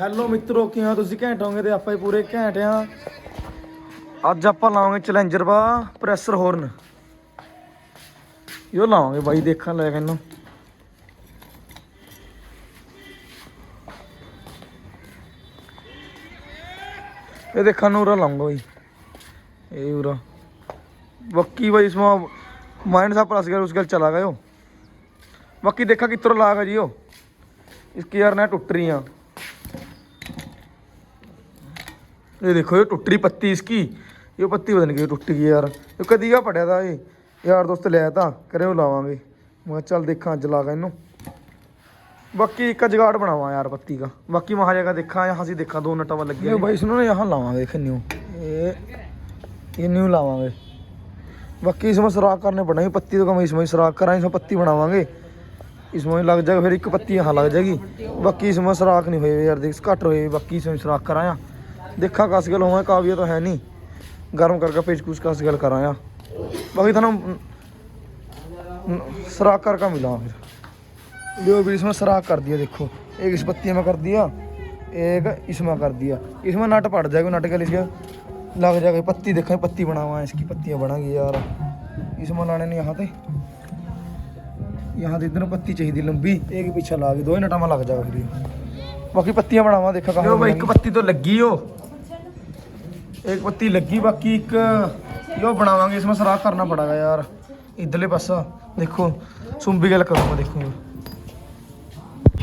Hello ਮਿੱਤਰੋ ਕਿਵੇਂ ਹੋ ਤੁਸੀਂ ਘੈਂਟ ਹੋਗੇ ਤੇ ਆਪਾਂ ਹੀ ਪੂਰੇ ਘੈਂਟ ਆ ਅੱਜ ਆਪਾਂ ਲਾਵਾਂਗੇ ਚੈਲੰਜਰ ਬਾ ਪ੍ਰੈਸ਼ਰ ਹਾਰਨ ਇਹੋ ਲਾਵਾਂਗੇ ਬਾਈ ਦੇਖਣ ਲੈ ਇਹਨੂੰ ਇਹ ਦੇਖਣ ਨੂੰ ਉਰਾ ਲਾਉਂਗਾ ਬਾਈ ਇਹ ਉਰਾ बाकी भाई इसमें माइंड सा प्लस गया उसके चला गयो बाकी देखा कितरो लागा जी हो इसकी यार ना टूट रही हैं ये देखो ये टूट रही पत्ती इसकी। ये पत्ती पता नहीं क्यों टूट गई यार। ये कदी का पड़िया था ये। यार दोस्त लिया था करे वो लावांगे। मैं चल देखा अज लागा इनू बाकी एक जुगाड़ बनावा यार पत्ती का बाकी वहाँ जगह देखा यहाँ से देखा दो नटा लगे भाई इसमें ना यहाँ लावांगे देख न्यू ये ये न्यू लावांगे। बाकी इसमें सुराख करने पड़ेंगे पत्ती तो कम इसमें सुराख करा इसमें पत्ती बनावांगे। इसमें लग जाएगा फिर एक पत्ती यहाँ लग जाएगी। बाकी इसमें सुराख नहीं हुए यार देख घट हुए बाकी इसमें सुराख कराया देखा कस गल हुआ काबिया तो है नहीं। गर्म करके पेच कुछ कस गल कराया बाकी थानू सुराख करके मिला फिर। जो भी इसमें सुराख कर दिया देखो। एक इस पत्ती में कर दिया एक इसमें कर दिया। इसमें नट पड़ जाएगा नट के लिए लग जाएगा पत्ती देखा पत्ती बना है इसकी पत्तियाँ बनाएँगे यार। इसमें लाने नहीं यहाँ पे यहाँ तो इधर पत्ती चाहिए लंबी एक पीछे ला के दो ही नटा में लग जाएगा फिर। बाकी पत्तियाँ बनावा देखा भाई एक पत्ती तो लगी हो ਇੱਕ ਪੱਤੀ ਲੱਗੀ, ਬਾਕੀ ਇੱਕ ਇਹੋ ਬਣਾਵਾਂਗੇ, ਇਸ ਵਿੱਚ ਸਰਾਖ ਕਰਨਾ ਪੜਾਗਾ ਯਾਰ। ਇਧਰਲੇ ਪਾਸਾ ਦੇਖੋ, ਸੁੰਬੀ ਗੱਲ ਕਰੂੰਗਾ ਦੇਖੂਗਾ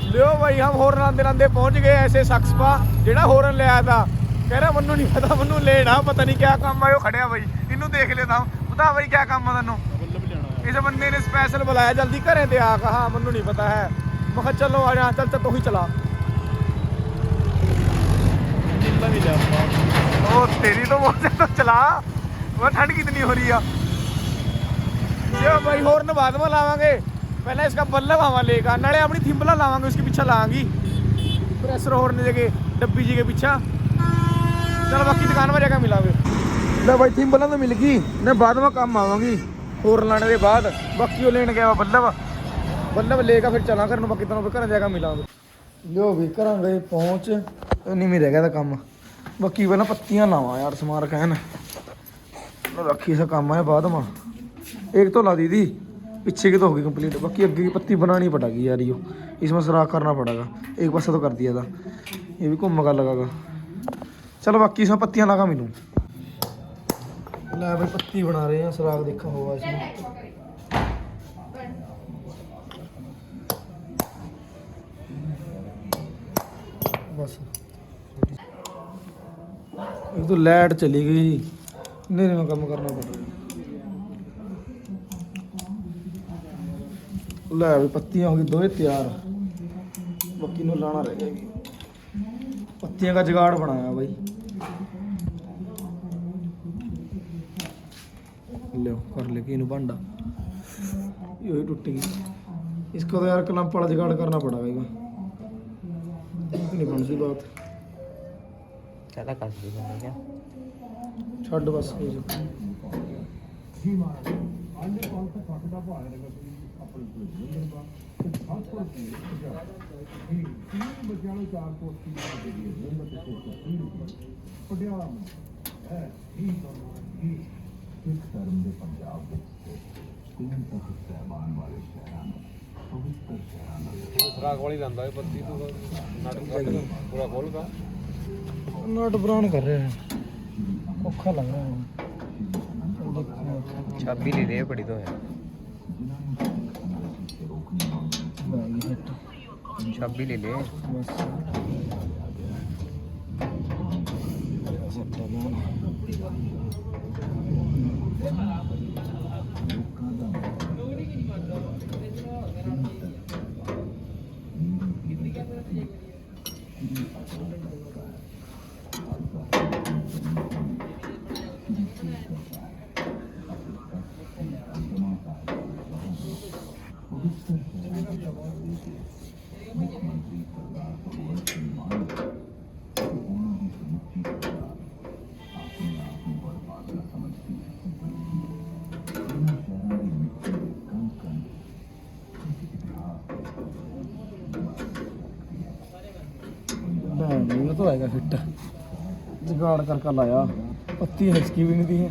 ਲਿਓ ਭਾਈ ਹਮ ਹੋਰ ਨਾਂ ਦੇ ਪਹੁੰਚ ਗਏ ਐਸੇ ਸ਼ਖਸ ਜਿਹੜਾ ਹੋਰਨ ਲਿਆ ਤਾ। ਕਹਿ ਰਿਹਾ ਨਹੀਂ ਪਤਾ, ਮੈਨੂੰ ਲੈਣਾ, ਪਤਾ ਨਹੀਂ ਕਿਆ ਕੰਮ ਆਇਓ ਖੜਿਆ ਭਾਈ ਇਹਨੂੰ ਦੇਖ ਲਿਆ ਤਾਂ, ਪਤਾ ਭਾਈ ਕਿਆ ਕੰਮ ਆ ਤੈਨੂੰ? ਇਸ ਬੰਦੇ ਨੇ ਸਪੈਸ਼ਲ ਬੁਲਾਇਆ, ਜਲਦੀ ਘਰੇ ਤੇ ਆ ਕਹਾ ਮੈਨੂੰ ਨਹੀਂ ਪਤਾ ਹੈ। ਮੈਂ ਕਿਹਾ, ਚਲੋ ਆ ਜਾ, ਚੱਲ ਚੱਲ, ਤੂੰ ਹੀ ਚਲਾ। ਜਿੱਦਾਂ ਵੀ ਜਾ ਉਹ ਤੇਰੀ तो बहुत ज्यादा चला वो ठंड कितनी हो रही है ये भाई हॉर्न बाद में लावांगे पहले इसका बल्लभ हवा लेगा नाले अपनी थिम्बला लावांगे उसके पीछे लावांगी प्रेशर हॉर्न जगह डब्बी जी के पीछे चल बाकी दुकान में जगह मिलांगे ले भाई थिम्बला तो मिल गई ने बाद में काम आवांगी हॉर्न लाने के बाद बाकी वो लेने गया बल्लभ बल्लभ लेगा फिर चला करन बाकी तनों घर जगह मिलांगे ਲਿਓ ਵੀ ਕਰਾਂਗੇ ਪਹੁੰਚ ਨਹੀਂ ਮੀ ਰਹਿ ਗਿਆ ਦਾ ਕੰਮ ਬਾਕੀ ਪਹਿਲਾਂ ਪੱਤੀਆਂ ਲਾਵਾਂ ਯਾਰ ਸਮਾਰ ਕਹਿਣ ਰੱਖੀ सा काम है बाद में एक तो ला दी थी पीछे की तो होगी कंप्लीट बाकी आगे की पत्ती बनानी पड़ेगी यार यो इसमें सुराख करना पड़ेगा एक पासा तो कर दिया था ये भी घूम का लगागा चलो बाकी इसमें पत्तियां लगा मिलूँ ले भाई पत्ती बना रहे हैं सुराख देखा होगा इसमें बस एक तो लाइट चली गई अंधेरे में काम करना पड़ रहा ਲੈ ਵੀ ਪੱਤੀਆਂ ਹੋ ਗਈ ਦੋਏ ਤਿਆਰ ਬਾਕੀ ਨੂੰ ਲਾਣਾ ਰਹਿ ਗਿਆ ਜੀ ਪੱਤੀਆਂ ਦਾ ਜਗਾੜ ਬਣਾਇਆ ਬਾਈ ਲਿਓ ਕਰ ਲੈ ਕੇ ਇਹਨੂੰ ਭਾਂਡਾ ਇਹ ਹੋਈ ਟੁੱਟ ਗਈ इसको तो यार क्लम्प वाला जुगाड़ करना पड़ेगा नहीं बन सी बात ਜ਼ਿਆਦਾ ਕੱਸ ਦੀ ਗਿਆ ਛੱਡ ਬਸ ਹੋ ਜਾ। ਖਰਾਕ ਵਾਲੀ ਲੰਦਾ ਇਹ ਪੱਤੀ ਤੂੰ। ਨਾਟਕ ਪੂਰਾ ਖੋਲਗਾ ਨਟ ਬਰਾਨ ਕਰ ਰਿਹਾ ਹੈ ਔਖਾ ਲੱਗ ਰਿਹਾ ਹੈ ਦੇਖੋ ਛਾਬੀ ਲੈ ਦੇ ਬੜੀ ਤੋਂ ਹੈ ਬਾਈ ਹਿੱਟ ਛਾਬੀ ਲੈ ਲੈ ਬਸ ਸੱਟਾ ਲਾਉਣਾ ਲੈ ये तो 또 나이가 됐다. जुगाड़ करके लाया पत्ती है इसकी भी नहीं दी है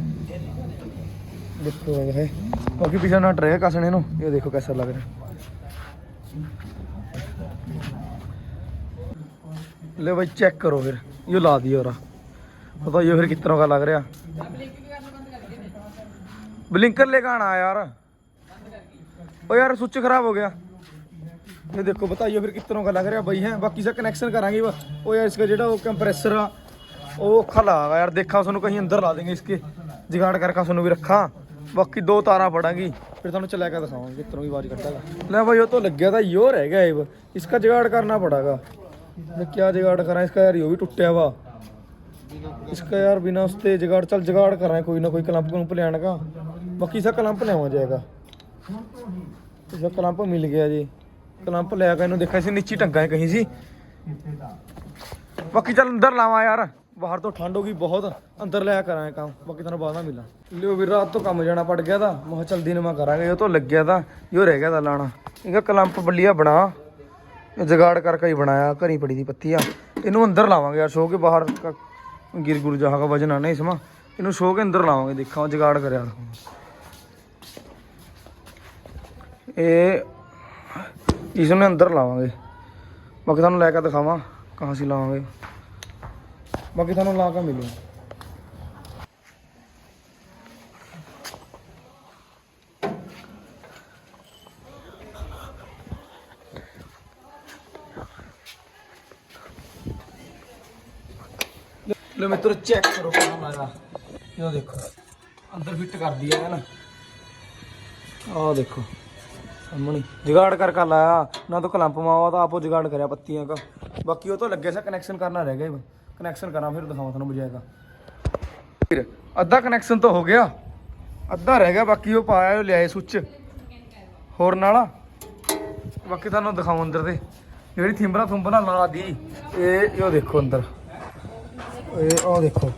देखो है बाकी पीछे ना ट्रे कसने नु ये देखो कैसा लग रहा है ले भाई चेक करो फिर ये ला दिया और बताइए फिर कितना का लग रहा ब्लिंकर लेकर आना यार ओ यार स्विच खराब हो गया ये देखो बताइए फिर कितनों का लग रहा भाई है बाकी से कनेक्शन कराएँगे वो यार इसका वो कंप्रेसर आ ਉਹ ਔਖਾ ਲਾਗਾ ਯਾਰ ਦੇਖਾਂ ਤੁਹਾਨੂੰ ਕਹੀਂ ਅੰਦਰ ਲਾ ਦੇਂਗੇ ਇਸਕੇ ਜਿਗਾੜ ਕਰਕੇ ਤੁਹਾਨੂੰ ਵੀ ਰੱਖਾਂ ਬਾਕੀ ਦੋ ਤਾਰਾਂ ਫੜਾਂਗੀ ਫਿਰ ਤੁਹਾਨੂੰ ਚਲਾ ਕੇ ਦਿਖਾਵਾਂਗੇ ਕਿਤਰੋਂ ਦੀ ਆਵਾਜ਼ ਕੱਢਾਗਾ ਲੈ ਭਾਈ ਉਹ ਤੋਂ ਲੱਗਿਆ ਤਾਂ ਯੋ ਰਹਿ ਗਿਆ ਇਹ ਇਸਕਾ ਜਿਗਾੜ ਕਰਨਾ ਪੜਾਗਾ मैं क्या जुगाड़ करा इसका यार यो भी टूटा हुआ इसका यार बिना उससे जुगाड़ चल जुगाड़ कर रहे हैं कोई ना कोई क्लंप क्लंप ले का बाकी इसका क्लंप ले जाएगा इसका क्लंप मिल गया जी क्लंप ले गया देखा इसे नीचे टंगा है कहीं जी बाकी चल अंदर लावा यार ਬਾਹਰ ਤੋਂ ਠੰਡ ਹੋ ਗਈ, ਬਹੁਤ ਅੰਦਰ ਲਿਆ ਕਰਾਂਗੇ ਕੰਮ। ਬਾਕੀ ਤੁਹਾਨੂੰ ਬਾਅਦ ਨਾਲ ਮਿਲਾਂ। ਲਿਓ ਵੀ ਰਾਤ ਤੋਂ ਕੰਮ ਜਾਣਾ ਪੜ ਗਿਆ ਤਾਂ। ਮੈਂ ਚਲਦੀ ਚੱਲ ਕਰਾਂਗੇ ਉਹ ਤੋਂ ਲੱਗਿਆ ਤਾਂ, ਇਹੋ ਰਹਿ ਗਿਆ ਤਾਂ ਲਾਣਾ। ਇਹਦਾ ਕਲੰਪ ਬੱਲੀਆ ਬਣਾ। ਜਗਾੜ ਕਰਕੇ ਹੀ ਬਣਾਇਆ, ਘਰੀ ਪੜੀ ਦੀ ਪੱਤੀ ਆ। ਇਹਨੂੰ ਅੰਦਰ ਲਾਵਾਂਗੇ ਯਾਰ ਸ਼ੋ ਕੇ ਬਾਹਰ ਗਿਰ ਗੁਰ ਜਾਗਾ ਵਜਨ ਆਣਾ ਇਸਮਾ ਇਹਨੂੰ ਸ਼ੋ ਕੇ ਅੰਦਰ ਲਾਵਾਂਗੇ, ਦੇਖਾਂ ਜਗਾੜ ਕਰਿਆ ਇਹ, ਇਸ ਨੂੰ ਅੰਦਰ ਲਾਵਾਂਗੇ। ਬਾਕੀ ਤੁਹਾਨੂੰ ਲੈ ਕੇ ਦਿਖਾਵਾਂ, ਕਹਾਂ ਸੀ ਲਾਵਾਂਗੇ। ਬਾਕੀ ਤੁਹਾਨੂੰ ਲਾ ਕੇ ਮਿਲੂ। ਲੋ ਮਿੱਤਰੋ ਚੈੱਕ ਕਰੋ ਕੰਮ ਇਹਦਾ ਦੇਖੋ, ਅੰਦਰ ਫਿੱਟ ਕਰਦੀ ਆ ਨਾ? ਆਹ ਦੇਖੋ, ਸਾਹਮਣੇ। ਜਿਗਾੜ ਕਰ ਕਰ ਲਾਇਆ। ਨਾ ਤਾਂ ਕਲੰਪ ਮਾਵਾ, ਤਾਂ ਆਪੋ ਜਿਗਾੜ ਕਰਿਆ ਪੱਤੀਆਂ ਦਾ ਬਾਕੀ ਉਹ ਤਾਂ ਲੱਗੇ ਸਾ ਕਨੈਕਸ਼ਨ ਕਰਨਾ ਰਹਿ ਗਿਆ कनेक्शन करना फिर दिखाऊं थानू बुझाएगा फिर अद्धा कनेक्शन तो हो गया अद्धा रह गया बाकी वो पाया ले आए स्विच ਹੋਰ ਨਾਲ ਬਾਕੀ ਤੁਹਾਨੂੰ ਦਿਖਾਉਂ ਅੰਦਰ ਦੇ ਜਿਹੜੀ ਥਿੰਬਰਾ ਥੁੰਬਰਾ ਲਾ ਦੀ ਇਹ ਇਹ ਦੇਖੋ ਅੰਦਰ ਇਹ ਉਹ ਦੇਖੋ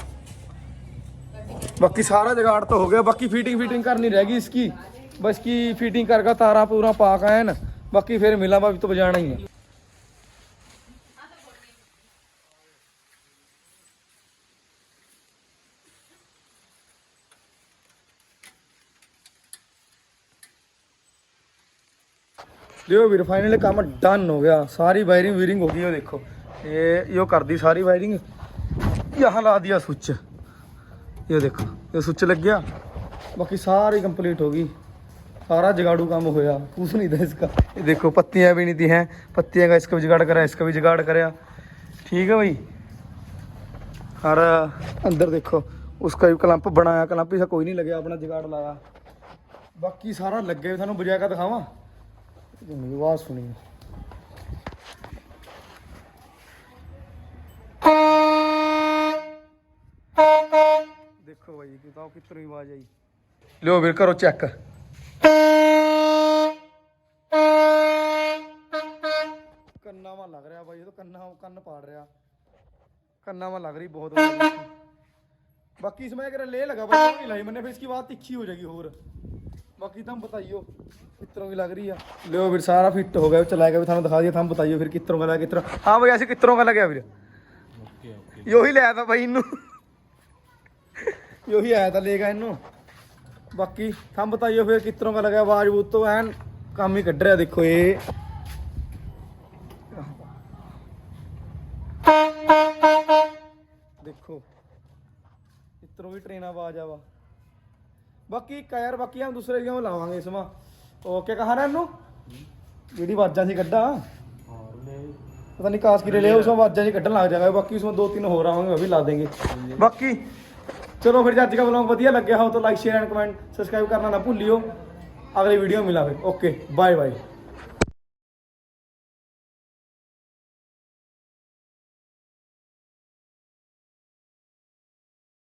बाकी सारा जुगाड़ तो हो गया बाकी फिटिंग फिटिंग करनी रहेगी इसकी बस की फिटिंग करके तारा पूरा पाक है न बाकी फिर मिला भी तो बजाना ही है लियो ਵੀਰ फाइनली काम डन हो गया सारी वायरिंग वीरिंग हो गई ये देखो ये यो कर दी सारी वायरिंग यहाँ ला दिया स्विच ये देखो ये स्विच लग गया बाकी सारी कंप्लीट होगी सारा जुगाड़ू काम होया कुछ नहीं था इसका ये देखो पत्तियां भी नहीं थी हैं पत्तियां का इसका भी जुगाड़ करा इसका भी जुगाड़ कराया ठीक है भाई और अंदर देखो उसका भी क्लंप बनाया क्लंप इसका कोई नहीं लगे अपना जुगाड़ लाया बाकी सारा लग गया थानू बजा के दिखावा आवाज़ सुनिए। देखो भाई बताओ कितनी आवाज़ आई। लो फिर करो चेक कन्ना में लग रहा भाई तो कन्ना कन्न पाड़ रहा। कन्ना में लग रही बहुत बाकी इसमें अगर ले लगा भाई तो लाई मैंने फिर इसकी बात तिखी हो जाएगी और। ਬਾਕੀ ਤਾਂ ਬਤਾਈਓ ਕਿਤਰੋਂ ਕੀ ਲੱਗ ਰਹੀ ਆ? ਲਿਓ ਵੀਰ ਸਾਰਾ ਫਿੱਟ ਹੋ ਗਿਆ ਚਲਾਏਗਾ ਵੀ ਤੁਹਾਨੂੰ ਦਿਖਾ ਦਈਏ ਤੁਹਾਨੂੰ ਬਤਾਈਓ ਫਿਰ ਕਿਤਰੋਂ ਕਾ ਲੱਗਾ ਕਿਤਰੋਂ ਹਾਂ ਬਈ ਅਸੀਂ ਕਿਤਰੋਂ ਕਾ ਲੱਗਿਆ ਵੀਰ? Okay okay. ਯੋਹੀ ਲਿਆ ਤਾਂ ਬਾਈ ਇਹਨੂੰ। ਯੋਹੀ ਆਇਆ ਤਾਂ ਲੇਗਾ ਇਹਨੂੰ। ਬਾਕੀ ਤੁਹਾਨੂੰ ਬਤਾਈਓ ਫਿਰ ਕਿਤਰੋਂ ਕਾ ਲੱਗਾ ਆਵਾਜ਼ ਬੂਤੋਂ ਐਨ ਕੰਮ ਹੀ ਕੱਢ ਰਿਹਾ ਦੇਖੋ ਇਹ। ਦੇਖੋ ਇਤਰੋਂ ਵੀ ਟ੍ਰੇਨ ਆਵਾਜ਼ ਆਵਾ ਬਾਕੀ ਯਾਰ ਬਾਕੀ ਹਮ ਦੂਸਰੇ ਜਗ੍ਹਾ ਲਾਵਾਂਗੇ ਇਸ ਮਾ ਉਹ ਕੀ ਕਹਾ ਰਿਹਾ ਇਹਨੂੰ ਜਿਹੜੀ ਆਵਾਜ਼ਾਂ ਸੀ ਕੱਢਾਂ। ਪਤਾ ਨਹੀਂ ਕਾਸ ਕੀ ਲੈ ਉਸ ਆਵਾਜ਼ਾਂ ਜੀ ਕੱਢਣ ਲੱਗ ਜਾਏਗਾ ਬਾਕੀ ਉਸ ਦੋ ਤਿੰਨ ਹੋਰ ਆਵਾਂਗੇ ਉਹ ਵੀ ਲਾ ਦੇਂਗੇ ਬਾਕੀ ਚਲੋ ਫਿਰ ਜੇ ਅੱਜ ਦਾ ਵਲੌਗ ਵਧੀਆ ਲੱਗਿਆ ਹੋ ਤਾਂ like share and comment subscribe ਕਰਨਾ ਨਾ ਭੁੱਲਿਓ। ਅਗਲੀ ਵੀਡੀਓ ਮਿਲਾਂਗੇ। Okay bye bye